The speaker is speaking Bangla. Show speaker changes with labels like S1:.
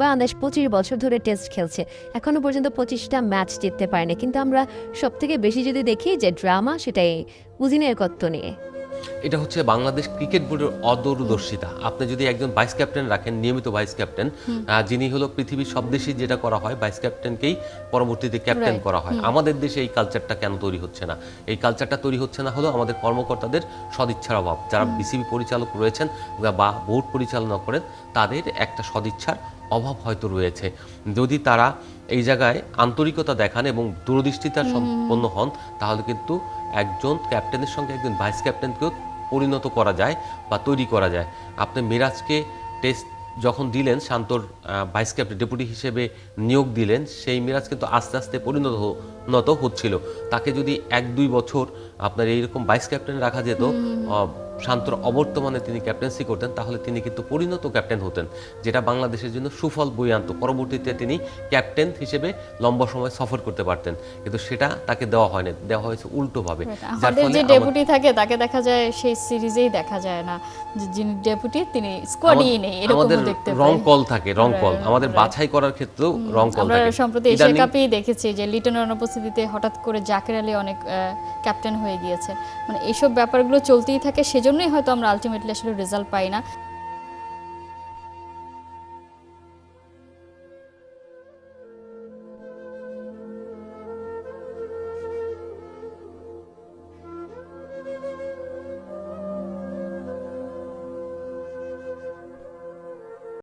S1: বাংলাদেশ পঁচিশ বছর ধরে টেস্ট খেলছে। এখনও পর্যন্ত পঁচিশটা ম্যাচ জিততে পারেনি। কিন্তু আমরা সব থেকে বেশি যদি দেখি যে ড্রামা সেটাই উজিনের কত্ত নিয়ে।
S2: এটা হচ্ছে বাংলাদেশ ক্রিকেট বোর্ডের অদূরদর্শিতা। আপনি যদি একজন ভাইস ক্যাপ্টেন রাখেন নিয়মিত ভাইস ক্যাপ্টেন যিনি হলো পৃথিবীর সব দেশে যেটা করা হয় ভাইস ক্যাপ্টেনকেই পরবর্তীতে ক্যাপ্টেন করা হয়। আমাদের দেশে এই কালচারটা কেন তৈরি হচ্ছে না? এই কালচারটা তৈরি হচ্ছে না হলো আমাদের কর্মকর্তাদের সদিচ্ছার অভাব। যারা বিসিবি পরিচালক রয়েছেন বা বোর্ড পরিচালনা করেন তাদের একটা সদিচ্ছার অভাব হয়তো রয়েছে। যদি তারা এই জায়গায় আন্তরিকতা দেখান এবং দূরদৃষ্টিতা সম্পন্ন হন তাহলে কিন্তু একজন ক্যাপ্টেনের সঙ্গে একজন ভাইস ক্যাপ্টেনকেও পরিণত করা যায় বা তৈরি করা যায়। আপনি মিরাজকে টেস্ট যখন দিলেন শান্তর ভাইস ক্যাপ্টেন ডেপুটি হিসেবে নিয়োগ দিলেন সেই মিরাজ কিন্তু আস্তে আস্তে পরিণত নত হচ্ছিল। তাকে যদি এক দুই বছর আপনার এইরকম ভাইস ক্যাপ্টেন রাখা যেত শান্তর অবর্তমানে তিনি ক্যাপ্টেন্সি করতেন তাহলে তিনি কিন্তু পরিণত ক্যাপ্টেন হতেন যেটা বাংলাদেশের জন্য সুফল বই আনতো। পরবর্তীতে তিনি ক্যাপ্টেন হিসেবে লম্বা সময় সফর করতে পারতেন কিন্তু সেটা তাকে দেওয়া হয়নি দেওয়া হয়েছে উল্টোভাবে। যার ফলে
S3: যে ডেপুটি থাকে তাকে দেখা যায় সেই সিরিজেই দেখা যায় না। যিনি ডেপুটি তিনি স্কোয়াডই নেই এরকম দেখতে
S2: রং কল থাকে রং কল। আমাদের বাছাই করার ক্ষেত্রেও রং কল থাকে।
S3: আমরা সম্প্রতি এশিয়া কাপেই দেখেছি যে লিটনের অনুপস্থিতিতে হঠাৎ করে জাকের আলী অনেক ক্যাপ্টেন হয়ে গিয়েছে। মানে এইসব ব্যাপারগুলো চলতেই থাকে সেজন্যই হয়তো আমরা আলটিমেটলি আসলে রেজাল্ট পাই না।